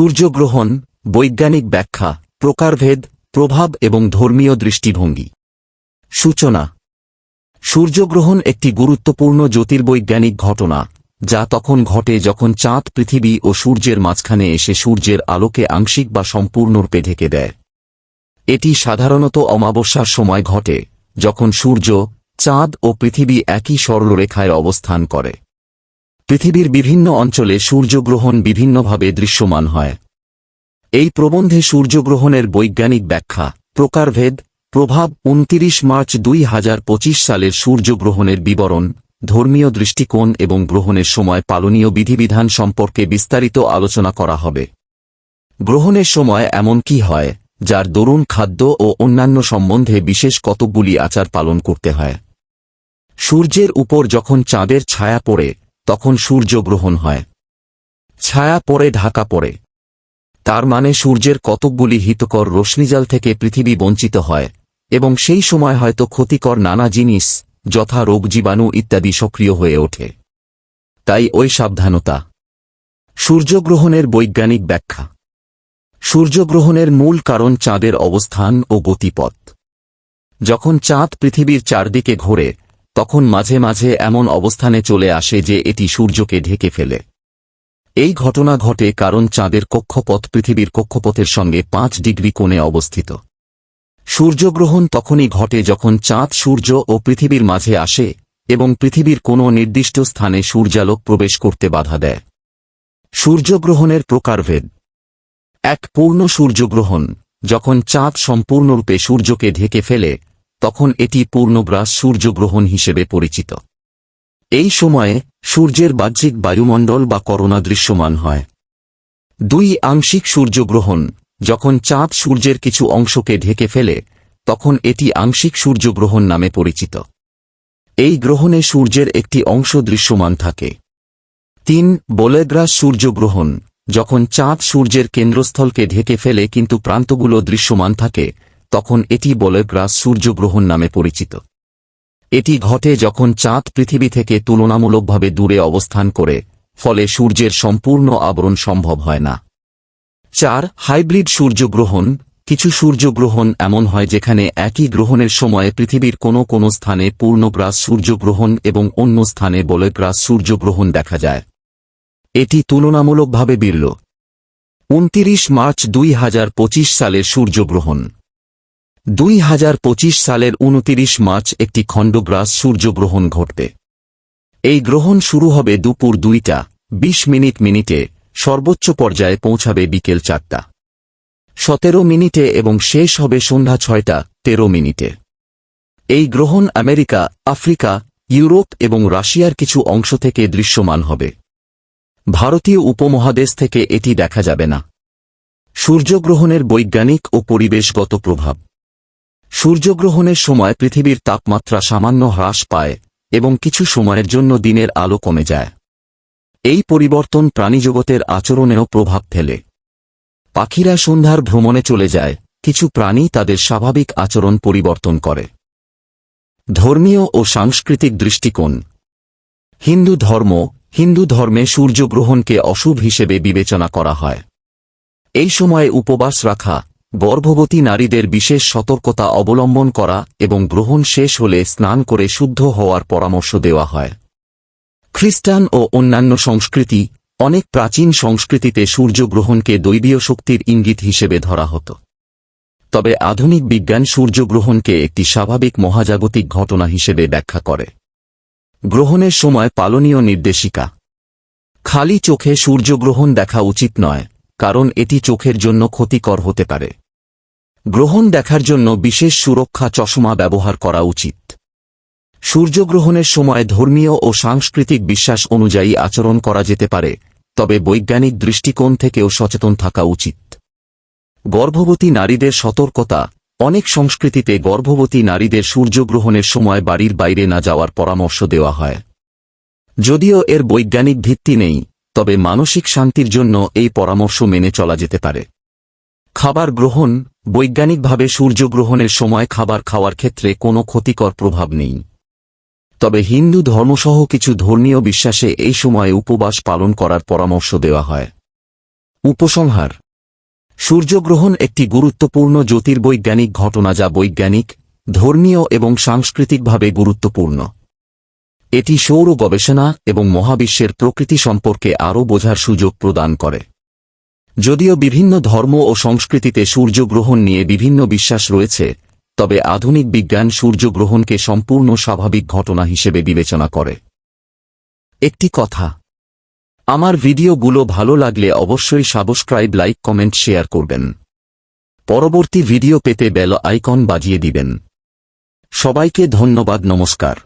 সূর্যগ্রহণ, বৈজ্ঞানিক ব্যাখ্যা, প্রকারভেদ, প্রভাব এবং ধর্মীয় দৃষ্টিভঙ্গি। সূচনা। সূর্যগ্রহণ একটি গুরুত্বপূর্ণ জ্যোতির্বৈজ্ঞানিক ঘটনা, যা তখন ঘটে যখন চাঁদ পৃথিবী ও সূর্যের মাঝখানে এসে সূর্যের আলোকে আংশিক বা সম্পূর্ণরূপে ঢেকে দেয়। এটি সাধারণত অমাবস্যার সময় ঘটে, যখন সূর্য, চাঁদ ও পৃথিবী একই সরলরেখায় অবস্থান করে। পৃথিবীর বিভিন্ন অঞ্চলে সূর্যগ্রহণ বিভিন্নভাবে দৃশ্যমান হয়। এই প্রবন্ধে সূর্যগ্রহণের বৈজ্ঞানিক ব্যাখ্যা প্রকারভেদ প্রভাব উনতিরিশ মার্চ দুই হাজার পঁচিশ সালের সূর্যগ্রহণের বিবরণ, ধর্মীয় দৃষ্টিকোণ এবং গ্রহণের সময় পালনীয় বিধিবিধান সম্পর্কে বিস্তারিত আলোচনা করা হবে। গ্রহণের সময় এমন কি হয়, যার দরুন খাদ্য ও অন্যান্য সম্বন্ধে বিশেষ কতকগুলি আচার পালন করতে হয়। সূর্যের উপর যখন চাঁদের ছায়া পড়ে তখন সূর্যগ্রহণ হয়। ছায়া পড়ে, ঢাকা পড়ে। তার মানে সূর্যের কতকগুলি হিতকর রশ্মিজাল থেকে পৃথিবী বঞ্চিত হয়, এবং সেই সময় হয়তো ক্ষতিকর নানা জিনিস, যথা রোগ, জীবাণু ইত্যাদি সক্রিয় হয়ে ওঠে। তাই ওই সাবধানতা। সূর্যগ্রহণের বৈজ্ঞানিক ব্যাখ্যা। সূর্যগ্রহণের মূল কারণ চাঁদের অবস্থান ও গতিপথ। যখন চাঁদ পৃথিবীর চারদিকে ঘোরে তখন মাঝে মাঝে এমন অবস্থানে চলে আসে যে এটি সূর্যকে ঢেকে ফেলে। এই ঘটনা ঘটে কারণ চাঁদের কক্ষপথ পৃথিবীর কক্ষপথের সঙ্গে পাঁচ ডিগ্রি কোণে অবস্থিত। সূর্যগ্রহণ তখনই ঘটে যখন চাঁদ সূর্য ও পৃথিবীর মাঝে আসে এবং পৃথিবীর কোনো নির্দিষ্ট স্থানে সূর্যালোক প্রবেশ করতে বাধা দেয়। সূর্যগ্রহণের প্রকারভেদ। এক পূর্ণ সূর্যগ্রহণ যখন চাঁদ সম্পূর্ণরূপে সূর্যকে ঢেকে ফেলে তখন এটি পূর্ণগ্রাস সূর্যগ্রহণ হিসেবে পরিচিত। এই সময়ে, সূর্যের বাহ্যিক বায়ুমণ্ডল বা করোনা দৃশ্যমান হয়। দুই আংশিক সূর্যগ্রহণ, যখন চাঁদ সূর্যের কিছু অংশকে ঢেকে ফেলে, তখন এটি আংশিক সূর্যগ্রহণ নামে পরিচিত। এই গ্রহণে সূর্যের একটি অংশ দৃশ্যমান থাকে। তিন বলেগ্রাস সূর্যগ্রহণ, যখন চাঁদ সূর্যের কেন্দ্রস্থলকে ঢেকে ফেলে কিন্তু প্রান্তগুলো দৃশ্যমান থাকে তখন এটি বলেগ্রাস সূর্যগ্রহণ নামে পরিচিত। এটি ঘটে যখন চাঁদ পৃথিবী থেকে তুলনামূলকভাবে দূরে অবস্থান করে, ফলে সূর্যের সম্পূর্ণ আবরণ সম্ভব হয় না। চার, হাইব্রিড সূর্যগ্রহণ। কিছু সূর্যগ্রহণ এমন হয় যেখানে একই গ্রহণের সময়ে পৃথিবীর কোনো কোনো স্থানে পূর্ণগ্রাস সূর্যগ্রহণ এবং অন্য স্থানে বলয়গ্রাস সূর্যগ্রহণ দেখা যায়। এটি তুলনামূলকভাবে বিরল। উনতিরিশ মার্চ দুই সালের সূর্যগ্রহণ। দুই হাজার পঁচিশ সালের উনতিরিশ মার্চ একটি খণ্ডগ্রাস সূর্যগ্রহণ ঘটবে। এই গ্রহণ শুরু হবে দুপুর দুইটা, বিশ মিনিট মিনিটে, সর্বোচ্চ পর্যায়ে পৌঁছাবে বিকেল চারটা। সতেরো মিনিটে এবং শেষ হবে সন্ধ্যা ছয়টা, তেরো মিনিটে। এই গ্রহণ আমেরিকা, আফ্রিকা, ইউরোপ এবং রাশিয়ার কিছু অংশ থেকে দৃশ্যমান হবে। ভারতীয় উপমহাদেশ থেকে এটি দেখা যাবে না। সূর্যগ্রহণের বৈজ্ঞানিক ও পরিবেশগত প্রভাব। সূর্যগ্রহণের সময় পৃথিবীর তাপমাত্রা সামান্য হ্রাস পায় এবং কিছু সময়ের জন্য দিনের আলো কমে যায়। এই পরিবর্তন প্রাণীজগতের আচরণেও প্রভাব ফেলে। পাখিরা সন্ধ্যার ভ্রমণে চলে যায়, কিছু প্রাণী তাদের স্বাভাবিক আচরণ পরিবর্তন করে। ধর্মীয় ও সাংস্কৃতিক দৃষ্টিকোণ। হিন্দু ধর্ম, হিন্দু ধর্মে সূর্যগ্রহণকে অশুভ হিসেবে বিবেচনা করা হয়। এই সময়ে উপবাস রাখা গর্ভবতী নারীদের বিশেষ সতর্কতা অবলম্বন করা এবং গ্রহণ শেষ হলে স্নান করে শুদ্ধ হওয়ার পরামর্শ দেওয়া হয়। খ্রিস্টান ও অন্যান্য সংস্কৃতি অনেক প্রাচীন সংস্কৃতিতে সূর্যগ্রহণকে দৈবীয় শক্তির ইঙ্গিত হিসেবে ধরা হতো। তবে আধুনিক বিজ্ঞান সূর্যগ্রহণকে একটি স্বাভাবিক মহাজাগতিক ঘটনা হিসেবে ব্যাখ্যা করে। গ্রহণের সময় পালনীয় নির্দেশিকা। খালি চোখে সূর্যগ্রহণ দেখা উচিত নয়, কারণ এটি চোখের জন্য ক্ষতিকর হতে পারে। গ্রহণ দেখার জন্য বিশেষ সুরক্ষা চশমা ব্যবহার করা উচিত। সূর্যগ্রহণের সময় ধর্মীয় ও সাংস্কৃতিক বিশ্বাস অনুযায়ী আচরণ করা যেতে পারে, তবে বৈজ্ঞানিক দৃষ্টিকোণ থেকেও সচেতন থাকা উচিত। গর্ভবতী নারীদের সতর্কতা। অনেক সংস্কৃতিতে গর্ভবতী নারীদের সূর্যগ্রহণের সময় বাড়ির বাইরে না যাওয়ার পরামর্শ দেওয়া হয়। যদিও এর বৈজ্ঞানিক ভিত্তি নেই, তবে মানসিক শান্তির জন্য এই পরামর্শ মেনে চলা যেতে পারে। খাবার গ্রহণ বৈজ্ঞানিকভাবে সূর্যগ্রহণের সময় খাবার খাওয়ার ক্ষেত্রে কোনো ক্ষতিকর প্রভাব নেই। তবে হিন্দু ধর্মসহ কিছু ধর্মীয় বিশ্বাসে এই সময়ে উপবাস পালন করার পরামর্শ দেওয়া হয়। উপসংহার। সূর্যগ্রহণ একটি গুরুত্বপূর্ণ জ্যোতির্বৈজ্ঞানিক ঘটনা যা বৈজ্ঞানিক, ধর্মীয় এবং সাংস্কৃতিকভাবে গুরুত্বপূর্ণ। এটি সৌর গবেষণা এবং মহাবিশ্বের প্রকৃতি সম্পর্কে আরও বোঝার সুযোগ প্রদান করে। যদিও বিভিন্ন ধর্ম ও সংস্কৃতিতে সূর্যগ্রহণ নিয়ে বিভিন্ন বিশ্বাস রয়েছে, তবে আধুনিক বিজ্ঞান সূর্যগ্রহণকে সম্পূর্ণ স্বাভাবিক ঘটনা হিসেবে বিবেচনা করে। একটি কথা। আমার ভিডিওগুলো ভালো লাগলে অবশ্যই সাবস্ক্রাইব, লাইক, কমেন্ট, শেয়ার করবেন। পরবর্তী ভিডিও পেতে বেল আইকন বাজিয়ে দিবেন। সবাইকে ধন্যবাদ, নমস্কার।